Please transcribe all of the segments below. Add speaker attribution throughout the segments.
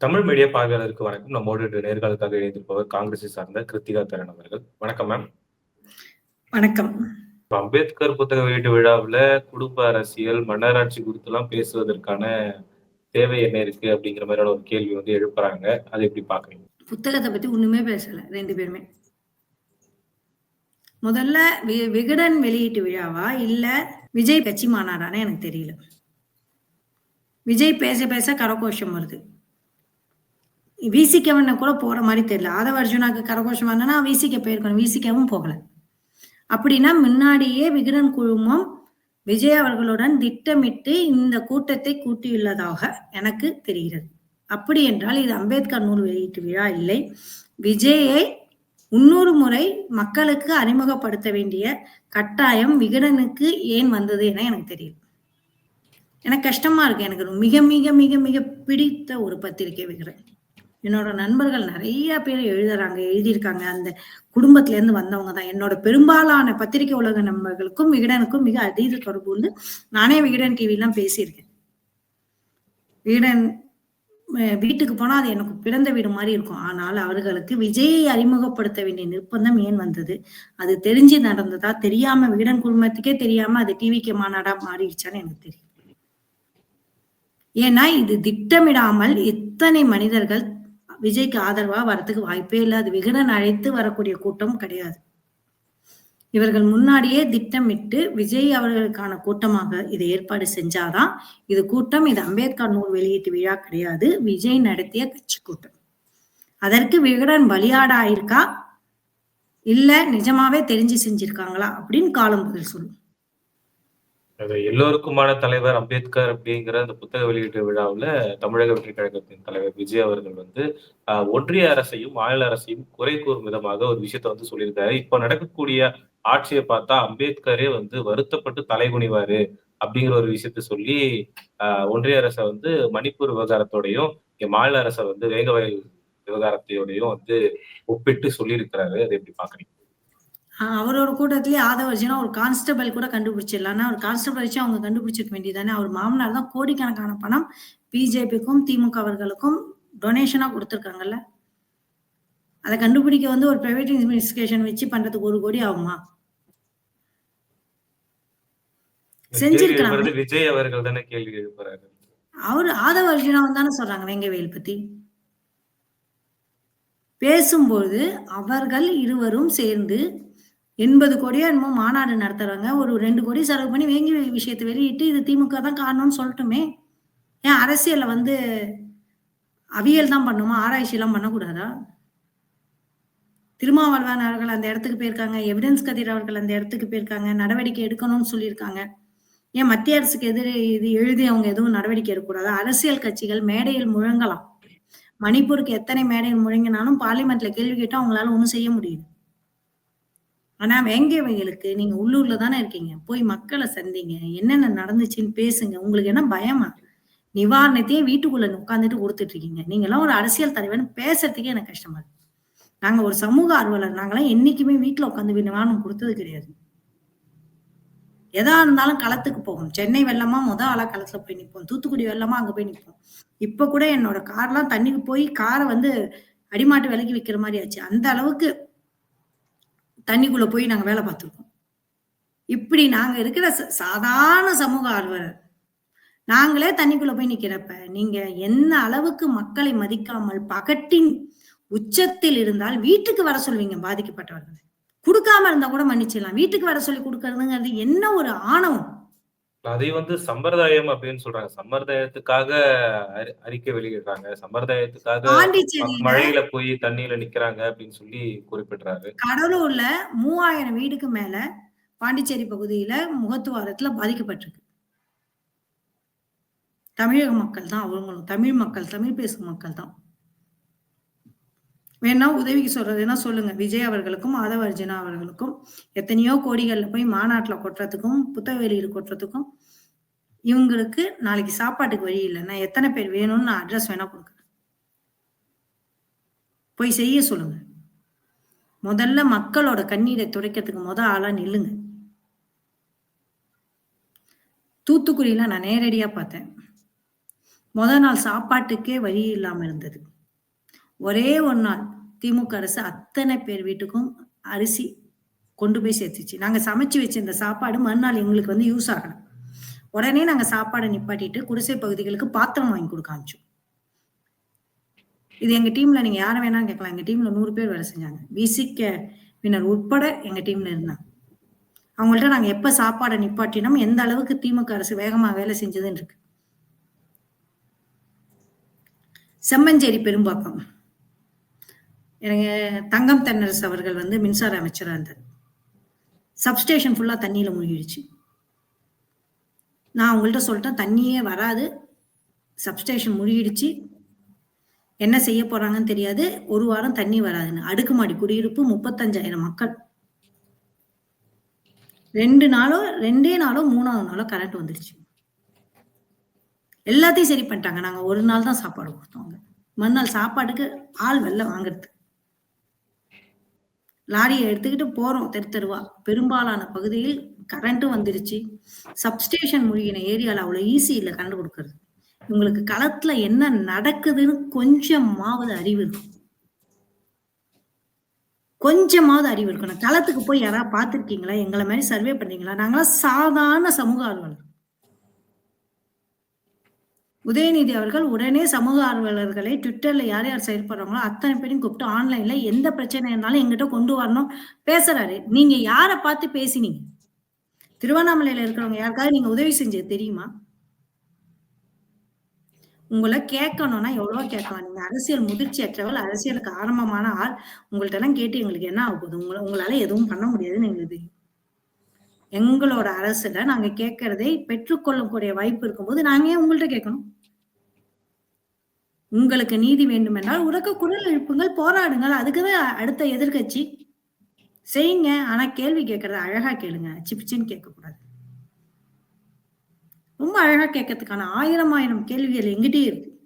Speaker 1: Tamil media பார்வையாளருக்கு வணக்கம். நம்மோடு இன்று நேர்காணலுக்காக இணைந்திருப்பவர் காங்கிரஸை சார்ந்த கிருத்திகா தரன் அவர்கள். வணக்கம் மேம்.
Speaker 2: வணக்கம்.
Speaker 1: அம்பேத்கர் புத்தக வெளியீட்டு விழாவுல குடும்ப அரசியல், மன்னராட்சி குறித்துலாம் பேசுவதற்கான தேவை என்ன இருக்கு? அப்படிங்கிற மாதிரியான ஒரு கேள்வி வந்து எழுப்புறாங்க. அதை எப்படி பார்க்குறீங்க?
Speaker 2: புத்தகத்த பத்தி ஒண்ணுமே பேசல 2 பேருமே. முதல்ல விகடன் வெளியீட்டு விழாவா? இல்ல விஜய் கட்சி மாநாடான்னு எனக்கு தெரியல. விஜய் பேச பேச கரகோஷம் வருது. விசிகவன கூட போற மாதிரி தெரியல. ஆதவ அர்ஜுனாக்கு கரகோஷம் வந்தனா வீசிக்க போயிருக்கணும். வீசிக்கவும் போகல. அப்படின்னா முன்னாடியே விகடன் குழுமம் விஜய் அவர்களுடன் திட்டமிட்டு இந்த கூட்டத்தை கூட்டியுள்ளதாக எனக்கு தெரிகிறது. அப்படி என்றால் இது அம்பேத்கர் நூல் வெளியீட்டு விழா இல்லை. விஜயை 300 முறை மக்களுக்கு அறிமுகப்படுத்த வேண்டிய கட்டாயம் விகடனுக்கு ஏன் வந்தது என எனக்கு தெரியல. எனக்கு கஷ்டமா இருக்கு. எனக்கு மிக மிக மிக மிக பிடித்த ஒரு பத்திரிகை விகடன். என்னோட நண்பர்கள் நிறைய பேர் எழுதுறாங்க, எழுதியிருக்காங்க. அந்த குடும்பத்துல இருந்து வந்தவங்க தான். என்னோட பெரும்பாலான பத்திரிகை உலக நண்பர்களுக்கும் விகடனுக்கும் மிக அதீத தொடர்பு உண்டு. நானே விகடன் டிவிலாம் பேசியிருக்கேன். விகடன் வீட்டுக்கு போனா அது எனக்கு பிறந்த வீடு மாதிரி இருக்கும். ஆனால் அவர்களுக்கு விஜயை அறிமுகப்படுத்த வேண்டிய நிர்பந்தம் ஏன் வந்தது? அது தெரிஞ்சு நடந்ததா? தெரியாம விகடன் குடும்பத்துக்கே தெரியாம அது டிவிக்கு மாநாடா மாறிடுச்சான்னு எனக்கு தெரியல. ஏன்னா இது திட்டமிடாமல் இத்தனை மனிதர்கள் விஜய்க்கு ஆதரவா வரத்துக்கு வாய்ப்பே இல்லை அது விகடன் அழைத்து வரக்கூடிய கூட்டம் கிடையாது. இவர்கள் முன்னாடியே திட்டமிட்டு விஜய் அவர்களுக்கான கூட்டமாக இதை ஏற்பாடு செஞ்சாதான் இது கூட்டம் இது அம்பேத்கர் நூல் வெளியீட்டு விழா கிடையாது. விஜய் நடத்திய கட்சி கூட்டம். அதற்கு விகடன் பலியாடா ஆயிருக்கா? இல்ல நிஜமாவே தெரிஞ்சு செஞ்சிருக்காங்களா? அப்படின்னு காலம் பதில் சொல்லும்.
Speaker 1: எல்லோருக்குமான தலைவர் அம்பேத்கர் அப்படிங்கிற அந்த புத்தக வெளியீட்டு விழாவில் தமிழக வெற்றிக் கழகத்தின் தலைவர் விஜய் அவர்கள் வந்து ஒன்றிய அரசையும், மாநில அரசையும் குறை கூறும் விதமாக ஒரு விஷயத்த வந்து சொல்லியிருக்காரு. இப்போ நடக்கக்கூடிய ஆட்சியை பார்த்தா அம்பேத்கரே வந்து வருத்தப்பட்டு தலைகுனிவாரு அப்படிங்கிற ஒரு விஷயத்த சொல்லி, ஒன்றிய அரசை வந்து மணிப்பூர் விவகாரத்தோடையும், மாநில அரசை வந்து வேங்கவயல் விவகாரத்தையோடையும் வந்து ஒப்பிட்டு சொல்லியிருக்கிறாரு. அதை எப்படி பார்க்குறீங்க?
Speaker 2: அவரோட கூட்டத்திலேயே ஆதவ அர்ஜுனா ஒரு கான்ஸ்டபிள் கூட கண்டுபிடிச்சிடலாம். ஒரு கான்ஸ்டபிள் வச்சு அவங்க கண்டுபிடிச்சிருக்க வேண்டியது தானே. அவர் மாமனார் தான் கோடிக்கணக்கான பணம் பிஜேபிக்கும், திமுக அவர்களுக்கும் டொனேஷனா குடுத்துருக்காங்கல்ல. அத கண்டுபிடிக்க வந்து ஒரு பிரைவேட் இன்வெஸ்டிகேஷன் வச்சு பண்றதுக்கு 1 கோடி ஆகுமா?
Speaker 1: எழுப்புறது விஜய் அவர்கள் தானே கேள்வி எழுப்புறாரு.
Speaker 2: அவரு ஆதவ அர்ஜுனாவ தானே சொல்றாங்க வேங்கவேல் பத்தி. பேசும்போது அவர்கள் இருவரும் சேர்ந்து 80 கோடியோ என்னமோ மாநாடு நடத்துறாங்க. ஒரு ரெண்டு கோடி செலவு பண்ணி வேங்கி விஷயத்தை வெளியிட்டு இது திமுக தான் காரணம்னு சொல்லட்டுமே. ஏன் அரசியல வந்து அவியல் தான் பண்ணுமா? ஆராய்ச்சிலாம் பண்ணக்கூடாதா? திருமாவளவன் அவர்கள் அந்த இடத்துக்கு போயிருக்காங்க. எவிடன்ஸ் கதிர் அவர்கள் அந்த இடத்துக்கு போயிருக்காங்க. நடவடிக்கை எடுக்கணும்னு சொல்லியிருக்காங்க. ஏன் மத்திய அரசுக்கு எதிர இது எழுதி அவங்க எதுவும் நடவடிக்கை எடுக்கக்கூடாதா? அரசியல் கட்சிகள் மேடையில் முழங்கலாம். மணிப்பூருக்கு எத்தனை மேடையில் முழங்கினாலும் பார்லிமெண்ட்ல கேள்வி கேட்டால் அவங்களால ஒன்றும் செய்ய முடியுது. ஆனா வேங்கவேலுக்கு நீங்க உள்ளூர்ல தானே இருக்கீங்க. போய் மக்களை சந்திங்க. என்னென்ன நடந்துச்சுன்னு பேசுங்க. உங்களுக்கு என்ன பயமா? நிவாரணத்தையே வீட்டுக்குள்ள உட்காந்துட்டு கொடுத்துட்டு இருக்கீங்க. நீங்கலாம் ஒரு அரசியல் தலைவர்ன்னு பேசுறதுக்கே எனக்கு கஷ்டமா இருக்கு. நாங்க ஒரு சமூக ஆர்வலர். நாங்களாம் என்னைக்குமே வீட்டுல உட்காந்து நிவாரணம் கொடுத்தது கிடையாது. எதா இருந்தாலும் களத்துக்கு போவோம். சென்னை வெள்ளமா முத ஆளா களத்துல போய் நிற்போம் தூத்துக்குடி வெள்ளமா அங்க போய் நிற்போம் இப்ப கூட என்னோட கார்லாம் தண்ணிக்கு போய் காரை வந்து அடிமாட்டு விலைக்கு விற்கிற மாதிரி ஆச்சு. அந்த அளவுக்கு தண்ணிக்குள்ள போய் நாங்க வேலை பார்த்துருக்கோம். இப்படி நாங்க இருக்கிற சாதாரண சமூக ஆர்வலர். நாங்களே தண்ணிக்குள்ள போய் நிக்கிறப்ப, நீங்க என்ன அளவுக்கு மக்களை மதிக்காமல் பகட்டின் உச்சத்தில் இருந்தால் வீட்டுக்கு வர சொல்வீங்க பாதிக்கப்பட்டவர்கள் கொடுக்காம இருந்தா கூட மன்னிச்சிடலாம். வீட்டுக்கு வர சொல்லி கொடுக்கறதுங்கிறது என்ன ஒரு ஆணவம்?
Speaker 1: அதை வந்து சம்பிரதாயம் அப்படின்னு சொல்றாங்க. சம்பிரதாயத்துக்காக அறி அறிக்கை வெளியிடுறாங்க. சம்பிரதாயத்துக்காக ம
Speaker 2: பாண்டிச்சேரியில
Speaker 1: மழையில போய் தண்ணீல நிக்கிறாங்க அப்படின்னு சொல்லி குறிப்பிடுறாரு.
Speaker 2: கடலூர்ல 3000 வீடுக்கு மேல பாண்டிச்சேரி பகுதியில முகத்துவாரத்துல பாதிக்கப்பட்டிருக்கு. தமிழக மக்கள் தான் அவங்களும். தமிழ் மக்கள், தமிழ் பேசும் மக்கள் தான். வேணா உதவிக்கு சொல்றதுன்னா சொல்லுங்க. விஜய் அவர்களுக்கும், மாதவ அர்ஜுனா அவர்களுக்கும் எத்தனையோ கோடிகள்ல போய் மாநாட்டுல கொட்டுறதுக்கும், புத்தக வெளியீடு கொட்டுறதுக்கும், இவங்களுக்கு நாளைக்கு சாப்பாட்டுக்கு வழி இல்லைன்னா நான் பேர் வேணும்னு நான் அட்ரஸ் வேணா கொடுக்குறேன் போய் செய்ய சொல்லுங்க. முதல்ல மக்களோட கண்ணீரை துடைக்கிறதுக்கு முத ஆளா நில்லுங்க. தூத்துக்குடியில நான் நேரடியா பார்த்தேன். முத நாள் சாப்பாட்டுக்கே வழி இல்லாம இருந்தது. ஒரே ஒரு நாள் திமுக அரசு அத்தனை பேர் வீட்டுக்கும் அரிசி கொண்டு போய் சேர்த்துச்சு. நாங்கள் சமைச்சு வச்சிருந்த சாப்பாடு மறுநாள் எங்களுக்கு வந்து யூஸ் ஆகணும் உடனே நாங்கள் சாப்பாடை நிப்பாட்டிட்டு குடிசை பகுதிகளுக்கு பாத்திரம் வாங்கி கொடுக்க ஆரம்பிச்சோம். இது எங்கள் டீம்ல நீங்கள் யாரை வேணாலும் கேட்கலாம். எங்கள் டீம்ல நூறு பேர் வேலை செஞ்சாங்க. விசிக்க வினர் உட்பட எங்கள் டீம்ல இருந்தாங்க. அவங்கள்ட்ட நாங்கள் எப்போ சாப்பாடை நிப்பாட்டினோம், எந்த அளவுக்கு திமுக அரசு வேகமாக வேலை செஞ்சதுன்னு இருக்கு. செம்மஞ்சேரி பெரும்பாக்கம். எனக்கு தங்கம் தென்னரசு அவர்கள் வந்து மின்சார அமைச்சராக இருந்தார். சப்ஸ்டேஷன் ஃபுல்லாக தண்ணியில் மூழ்கிடுச்சு. நான் அவங்கள்ட்ட சொல்லிட்டேன், தண்ணியே வராது. சப்ஸ்டேஷன் மூழ்கிடுச்சு என்ன செய்ய போறாங்கன்னு தெரியாது. ஒரு வாரம் தண்ணி வராதுன்னு. அடுக்குமாடி குடியிருப்பு 35,000 மக்கள். ரெண்டு நாளோ ரெண்டே நாளோ மூணாவது நாளோ கரண்ட் வந்துருச்சு. எல்லாத்தையும் சரி பண்ணிட்டாங்க. நாங்க ஒரு நாள் தான் சாப்பாடு கொடுத்தோங்க மறுநாள் சாப்பாட்டுக்கு ஆள் வெளில வாங்குறது லாரியை எடுத்துக்கிட்டு போறோம் தெரு தெருவா. பெரும்பாலான பகுதியில் கரண்ட்டும் வந்துருச்சு. சப்ஸ்டேஷன் மூழ்கின ஏரியாவில் அவ்வளோ ஈஸி இல்லை கரண்ட் குடுக்கறது. இவங்களுக்கு களத்துல என்ன நடக்குதுன்னு கொஞ்சமாவது அறிவு இருக்கும். கொஞ்சமாவது அறிவு இருக்கணும். களத்துக்கு போய் யாராவது பார்த்துருக்கீங்களா எங்களை மாதிரி சர்வே பண்றீங்களா? நாங்களாம் சாதாரண சமூக ஆர்வலர். உதயநிதி அவர்கள் உடனே சமூக ஆர்வலர்களை ட்விட்டர்ல யார் யார் செயல்படுறாங்களோ அத்தனை பேரையும் கூப்பிட்டு ஆன்லைன்ல எந்த பிரச்சனை இருந்தாலும் எங்கிட்ட கொண்டு வரணும் பேசுறாரு. நீங்க யார பார்த்து பேசினீங்க? திருவண்ணாமலையில இருக்கிறவங்க யாருக்காவது நீங்க உதவி செஞ்சது தெரியுமா? உங்களை கேட்கணும்னா எவ்வளோ கேட்கலாம். நீங்க அரசியல் முதிர்ச்சியற்றவள், அரசியலுக்கு ஆரம்பமான ஆள். உங்கள்ட்டலாம் கேட்டு எங்களுக்கு என்ன ஆகுது உங்களை உங்களால எதுவும் பண்ண முடியாதுன்னு எங்களுக்கு தெரியும். எங்களோட அரசுல நாங்க கேட்கறதை பெற்றுக்கொள்ளக்கூடிய வாய்ப்பு இருக்கும்போது, நாங்க ஏன் உங்கள்ட்ட கேட்கணும்? உங்களுக்கு நீதி வேண்டுமென்றால் உறக்க குரல் எழுப்புங்கள், போராடுங்கள். அதுக்கு தான் அடுத்த எதிர்க்கட்சி. செய்யுங்க. ஆனா கேள்வி கேட்கிறத அழகா கேளுங்க. சிபிச்சின்னு கேட்கக்கூடாது. ரொம்ப அழகா கேட்கறதுக்கான ஆயிரம் ஆயிரம் கேள்விகள் எங்கிட்டே இருக்கு.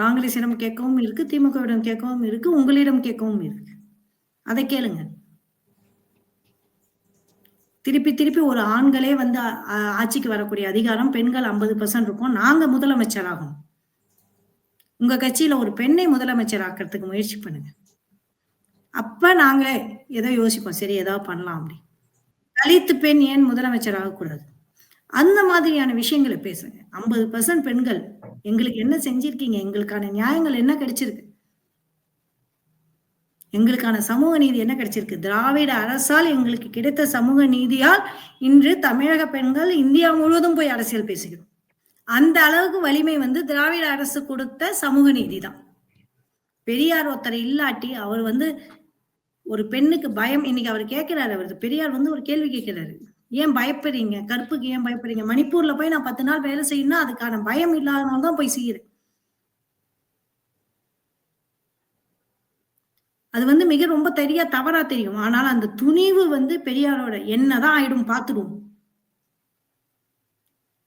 Speaker 2: காங்கிரசிடம் கேட்கவும் இருக்கு, திமுகவிடம் கேட்கவும் இருக்கு, உங்களிடம் கேட்கவும் இருக்கு. அதை கேளுங்க. திருப்பி திருப்பி ஒரு ஆண்களே வந்து ஆட்சிக்கு வரக்கூடிய அதிகாரம் பெண்கள் 50% இருக்கும். நாங்க முதலமைச்சர் ஆகணும். உங்க கட்சியில ஒரு பெண்ணை முதலமைச்சர் ஆக்கிறதுக்கு முயற்சி பண்ணுங்க. அப்ப நாங்க ஏதோ யோசிப்போம். சரி ஏதாவது பண்ணலாம் அப்படி. தலித்து பெண் ஏன் முதலமைச்சர் ஆகக்கூடாது? அந்த மாதிரியான விஷயங்களை பேசுங்க. 50% பெண்கள் எங்களுக்கு என்ன செஞ்சிருக்கீங்க? எங்களுக்கான நியாயங்கள் என்ன கிடைச்சிருக்கு? எங்களுக்கான சமூக நீதி என்ன கிடைச்சிருக்கு? திராவிட அரசால் எங்களுக்கு கிடைத்த சமூக நீதியால் இன்று தமிழக பெண்கள் இந்தியா முழுவதும் போய் அரசியல் பேசுகிறோம். அந்த அளவுக்கு வலிமை வந்து திராவிட அரசு கொடுத்த சமூக நீதி தான். பெரியார் ஒருத்தர் இல்லாட்டி அவர் வந்து ஒரு பெண்ணுக்கு பயம் இன்னைக்கு அவர் கேட்கிறாரு அவர் பெரியார் வந்து ஒரு கேள்வி கேட்கிறாரு. ஏன் பயப்படுறீங்க? கற்புக்கு ஏன் பயப்படுறீங்க? மணிப்பூர்ல போய் நான் 10 நாள் வேலை செய்யணும்னா அதுக்கான பயம் இல்லாதனால தான் போய் செய்யறேன் அது வந்து மிக ரொம்ப தெரியா தவறா தெரியும். ஆனால் அந்த துணிவு வந்து பெரியாரோட என்னதான் ஆயிடும் பார்த்துடுவோம்.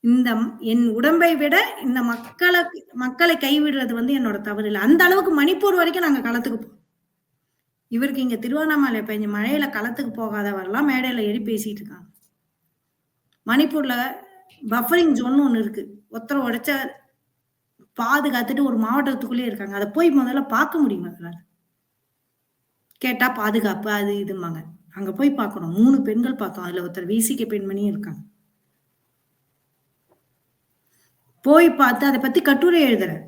Speaker 2: இந்த என் உடம்பை விட இந்த மக்களை மக்களை கைவிடுறது வந்து என்னோட தவறு இல்லை அந்த அளவுக்கு மணிப்பூர் வரைக்கும் நாங்க களத்துக்கு போவோம் இவருக்கு இங்க திருவண்ணாமலை பெஞ்ச மழையில களத்துக்கு போகாதவர்லாம் மேடையில ஏறி பேசிட்டு இருக்காங்க. மணிப்பூர்ல பஃபரிங் ஜோன் ஒண்ணு இருக்கு. ஒத்தரை உடைச்ச பாதுகாத்துட்டு ஒரு மாவட்டத்துக்குள்ளேயே இருக்காங்க. அதை போய் முதல்ல பார்க்க முடியுமா அதனால கேட்டா பாதுகாப்பு அது இதும்பாங்க. அங்க போய் பார்க்கணும். மூணு பெண்கள் பார்த்தோம். அதுல ஒருத்தர் வீசிக்க பெண்மணியும் இருக்காங்க. போய் பார்த்து அதை பத்தி கட்டுரை எழுதுறேன்.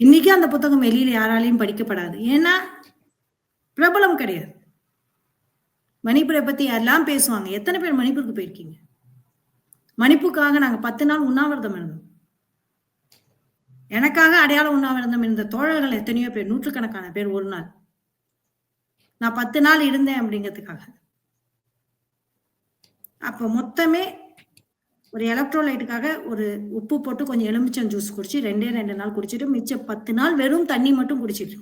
Speaker 2: இன்னைக்கு அந்த புத்தகம் வெளியில யாராலையும் படிக்கப்படாது. ஏன்னா, பிரபலம் கிடையாது. மணிப்பூரை பத்தி எல்லாம் பேசுவாங்க. எத்தனை பேர் மணிப்பூருக்கு போயிருக்கீங்க? மணிப்புக்காக நாங்க 10 நாள் உண்ணாவிரதம் இருந்தோம். எனக்காக அடையாளம் உண்ணாவிரதம் இருந்த தோழர்கள் எத்தனையோ பேர், நூற்றுக்கணக்கான பேர் ஒரு நாள். நான் 10 நாள் இருந்தேன் அப்படிங்கிறதுக்காக. அப்ப மொத்தமே ஒரு எலக்ட்ரோலைட்டுக்காக ஒரு உப்பு போட்டு கொஞ்சம் எலுமிச்சம் ஜூஸ் குடிச்சு 2டே 2 நாள் குடிச்சிட்டு மிச்சம் 10 நாள் வெறும் தண்ணி மட்டும் குடிச்சிட்டு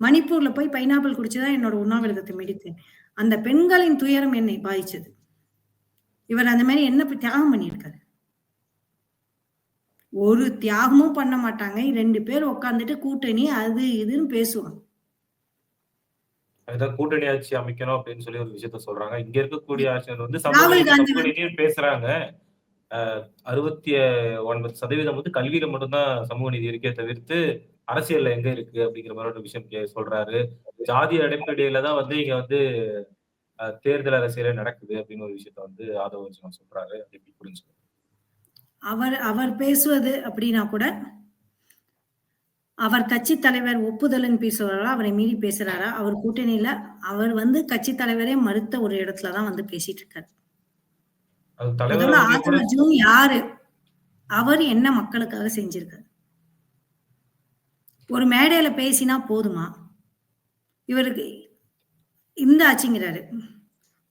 Speaker 2: மணிப்பூர்ல போய் பைனாப்பிள் குடிச்சுதான் என்னோட உண்ணாவிரதத்தை முடித்தேன். அந்த பெண்களின் துயரம் என்னை பாதிச்சது. இவர் அந்த மாரி என்ன தியாகம் பண்ணியிருக்காரு? ஒரு தியாகமும் பண்ண மாட்டாங்க. 2 பேர் உட்கார்ந்துட்டு கூட்டணி அது இதுன்னு பேசுவாங்க.
Speaker 1: அதுதான் கூட்டணி ஆட்சி அமைக்கணும் அப்படின்னு சொல்லி ஒரு விஷயத்த சொல்றாங்க. இங்க இருக்கக்கூடிய ஆட்சியர் வந்து சமூக பேசுறாங்க. அ 69% வந்து கல்வியில மட்டும் தான் சமூக நீதி இருக்கே தவிர்த்து, அரசியல்ல எங்க இருக்கு அப்படிங்கிற மாரி ஒரு விஷயம் சொல்றாரு. ஜாதி அடிப்படையில தான் வந்து இங்க வந்து தேர்தல் அரசியலே நடக்குது அப்படின்னு ஒரு விஷயத்த வந்து ஆதவ சொல்றாரு. அது எப்படி புரிஞ்சுக்கணும்?
Speaker 2: அவர் அவர் பேசுவது அப்படின்னா கூட அவர் கட்சி தலைவர் ஒப்புதல்ன்னு பேசுவாரா? அவரை மீறி பேசுறாரா? அவர் கூட்டணியில அவர் வந்து கட்சி தலைவரே மறுத்த ஒரு இடத்துல தான் வந்து பேசிட்டு இருக்காரு. முதல்ல அர்ஜுன் யாரு? அவர் என்ன மக்களுக்காக செஞ்சிருக்காரு? ஒரு மேடையில பேசினா போதுமா? இவருக்கு இந்த ஆட்சிங்கிறாரு.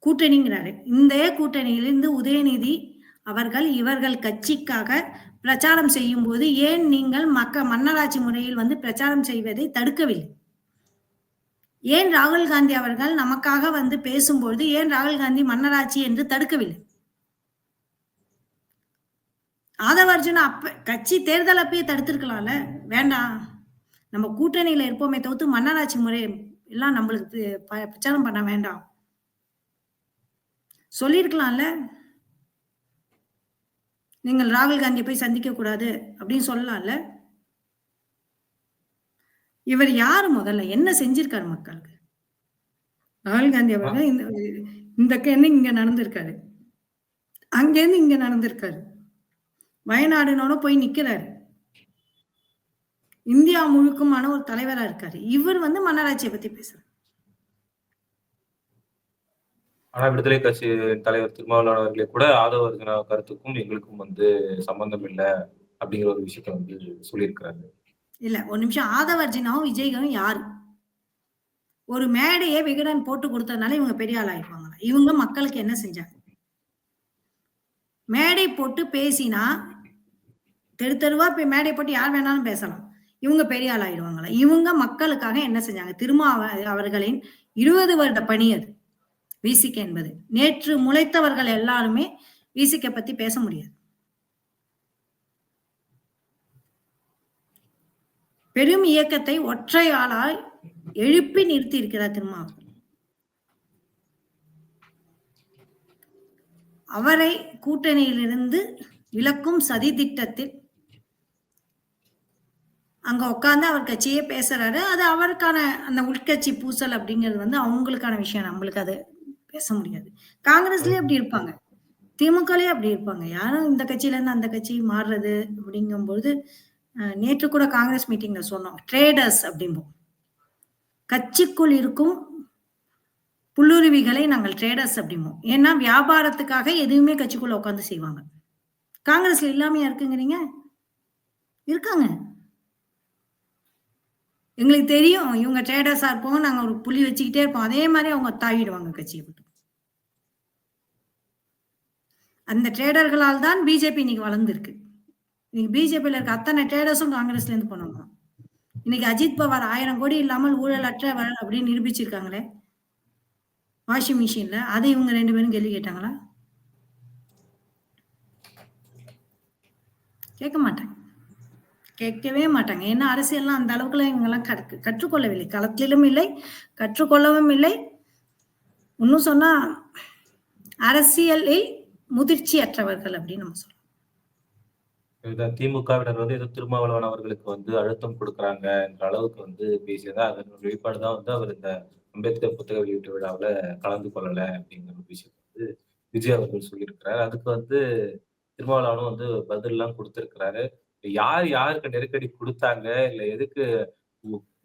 Speaker 2: கூட்டணிங்கிறாரு. இந்த கூட்டணியிலிருந்து உதயநிதி அவர்கள் இவர்கள் கட்சிக்காக பிரச்சாரம் செய்யும் போது ஏன் நீங்கள் மக்க மன்னராட்சி முறையில் வந்து பிரச்சாரம் செய்வதை தடுக்கவில்லை? ஏன் ராகுல் காந்தி அவர்கள் நமக்காக வந்து பேசும்பொழுது, ஏன் ராகுல் காந்தி மன்னராட்சி என்று தடுக்கவில்லை? ஆதவர்ஜுன அப்ப கட்சி தேர்தல் அப்பயே தடுத்திருக்கலாம்ல. வேண்டாம். நம்ம கூட்டணியில இருப்போமே தவிர்த்து மன்னராட்சி முறை எல்லாம் நம்மளுக்கு ப பிரச்சாரம் பண்ண வேண்டாம். சொல்லியிருக்கலாம்ல. நீங்கள் ராகுல் காந்தியை போய் சந்திக்க கூடாது அப்படின்னு சொல்லலாம்ல. இவர் யாரு முதல்ல? என்ன செஞ்சிருக்காரு மக்களுக்கு? ராகுல் காந்தி அவர்கள் இந்த இந்த கேன்னு இங்க நடந்திருக்காரு. அங்கேருந்து இங்க நடந்திருக்காரு. வயநாடுனோட போய் நிக்கிறாரு. இந்தியா முழுக்குமான ஒரு தலைவரா இருக்காரு. இவர் வந்து மன்னராட்சியை பத்தி பேசுறாரு.
Speaker 1: ஆனா விடுதலை கட்சி தலைவர் திருமாவளவன் அவர்களே கூட ஆதவ அர்ஜுனா கருத்துக்கும் எங்களுக்கும் வந்து சம்பந்தம் இல்லை அப்படிங்கிற ஒரு விஷயத்த வந்து சொல்லியிருக்கிறாரு.
Speaker 2: இல்ல ஒரு நிமிஷம் ஆதவ அர்ஜுனாவும், விஜய்களும் யாரு? ஒரு மேடையே விகடன் போட்டு கொடுத்ததுனால இவங்க பெரிய ஆள் ஆயிருப்பாங்க இவங்க மக்களுக்கு என்ன செஞ்சாங்க? மேடை போட்டு பேசினா, தெரு தெருவா போய் மேடை போட்டு யார் வேணாலும் பேசலாம். இவங்க பெரிய ஆள் ஆயிடுவாங்களா? இவங்க மக்களுக்காக என்ன செஞ்சாங்க? திருமாவ அவர்களின் 20 வருட பணி அது. விசிக என்பது. நேற்று முளைத்தவர்கள் எல்லாருமே விசிக பத்தி பேச முடியாது. பெரும் இயக்கத்தை ஒற்றை ஆளால் எழுப்பி நிறுத்தி இருக்கிறார் திருமா அவரை கூட்டணியிலிருந்து விளக்கும் சதி திட்டத்தில் அங்க உட்காந்து அவர் கட்சியே பேசுறாரு. அது அவருக்கான அந்த உள்கட்சி பூசல் அப்படிங்கிறது வந்து அவங்களுக்கான விஷயம். நம்மளுக்கு அது பேச முடியாது. காங்கிரஸ்லயே அப்படி இருப்பாங்க. திமுகலயே அப்படி இருப்பாங்க. யாரும் இந்த கட்சியில இருந்து அந்த கட்சி மாறுறது அப்படிங்கும்பொழுது, நேற்று கூட காங்கிரஸ் மீட்டிங்ல சொன்னோம். ட்ரேடர்ஸ் அப்படிம்போம். கட்சிக்குள் இருக்கும் புல்லுருவிகளை நாங்கள் ட்ரேடர்ஸ் அப்படிம்போம். ஏன்னா வியாபாரத்துக்காக எதுவுமே கட்சிக்குள்ள உட்காந்து செய்வாங்க. காங்கிரஸ்ல எல்லாமே இருக்குங்கிறீங்க? இருக்காங்க. எங்களுக்கு தெரியும். இவங்க ட்ரேடர்ஸா இருப்போம். நாங்க ஒரு புள்ளி வச்சுக்கிட்டே இருப்போம். அதே மாதிரி அவங்க தாவிடுவாங்க கட்சியை விட்டு. அந்த ட்ரேடர்களால் தான் பிஜேபி இன்னைக்கு வளர்ந்துருக்கு இன்னைக்கு பிஜேபியில இருக்க அத்தனை ட்ரேடர்ஸும் காங்கிரஸ்ல இருந்து போனவங்க இன்னைக்கு அஜித் பவார் ஆயிரம் கோடி இல்லாமல் ஊழலற்றவர் அப்படின்னு நிரூபிச்சிருக்காங்களே. வாஷிங் மிஷின்ல. அதை இவங்க ரெண்டு பேரும் கேள்வி கேட்டாங்களா? கேட்க மாட்டாங்க. கேட்கவே மாட்டாங்க. ஏன்னா அரசியல்லாம் அந்த அளவுக்குலாம் இவங்கெல்லாம் கற்று கற்றுக்கொள்ளவில்லை. களத்திலும் இல்லை, கற்றுக்கொள்ளவும் இல்லை. இன்னும் சொன்னா முதிர்ச்சி முதிர்ச்சியற்றவர்கள் அப்படின்னு நம்ம சொல்லலாம்.
Speaker 1: இதுதான் திமுகவினர் வந்து ஏதோ திருமாவளவன் அவர்களுக்கு வந்து அழுத்தம் குடுக்குறாங்கன்ற அளவுக்கு வந்து பேசியதா அதன் வெளிப்பாடு தான் வந்து அவர் இந்த அம்பேத்கர் புத்தக வெளியீட்டு விழாவில் கலந்து கொள்ளல அப்படிங்கிற ஒரு விஷயத்த வந்து விஜய் அவர்கள் சொல்லியிருக்கிறார். அதுக்கு வந்து திருமாவளவனும் வந்து பதில்லாம் கொடுத்துருக்கிறாரு யார் யாருக்கு நெருக்கடி கொடுத்தாங்க இல்லை எதுக்கு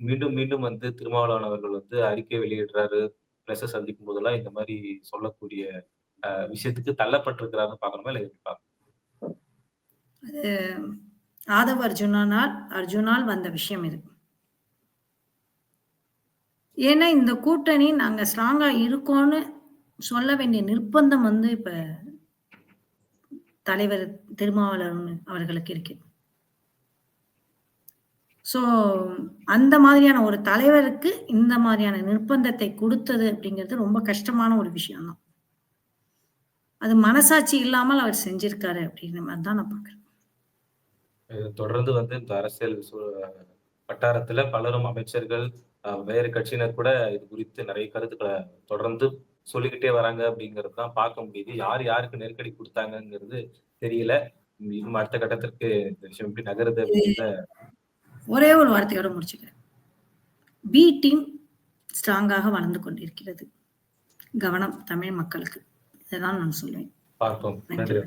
Speaker 1: மீண்டும் மீண்டும் வந்து திருமாவளவன் அவர்கள் வந்து அறிக்கை வெளியிடுறாரு, பிரஸ்ஸ சந்திக்கும் போதெல்லாம் இந்த மாதிரி சொல்லக்கூடிய விஷயத்துக்கு தள்ளப்பட்டிருக்கிறாருன்னு பார்க்கணுமா? இல்ல எப்படி பார்க்கணும்?
Speaker 2: ஆதவ அர்ஜுனனால் அர்ஜுனால் வந்த விஷயம் இது. ஏன்னா இந்த கூட்டணி நாங்க ஸ்ட்ராங்கா இருக்கோம்னு சொல்ல வேண்டிய நிர்பந்தம் வந்து இப்ப தலைவர் திருமாவளவன் அவர்களுக்கு இருக்கு. ஸோ அந்த மாதிரியான ஒரு தலைவருக்கு இந்த மாதிரியான நிர்பந்தத்தை கொடுத்தது அப்படிங்கிறது ரொம்ப கஷ்டமான ஒரு விஷயம் தான். அது மனசாட்சி இல்லாமல் அவர் செஞ்சிருக்காரு அப்படிங்கிற மாரி தான் நான் பார்க்குறேன்.
Speaker 1: இது தொடர்ந்து வந்து இந்த அரசியல் வட்டாரத்துல பலரும் அமைச்சர்கள், வேறு கட்சியினர் கூட இது குறித்து நெறைய கருத்துக்கள தொடர்ந்து சொல்லிக்கிட்டே வராங்க அப்படிங்கிறது தான் பார்க்க முடியுது. யார் யாருக்கு நெருக்கடி குடுத்தாங்கங்கிறது தெரியல. இன்னும் அடுத்த கட்டத்திற்கு இந்த விஷயம் எப்படி நகருது அப்படிங்கிறத
Speaker 2: ஒரே ஒரு வார்த்தையோட முடிச்சுக்கிறேன். பி டீம் ஸ்ட்ராங்காக வளர்ந்து கொண்டிருக்கிறது. கவனம் தமிழ் மக்களுக்கு. இதுதான் நான் சொல்வேன்.
Speaker 1: பார்ப்போம்.
Speaker 2: நன்றி.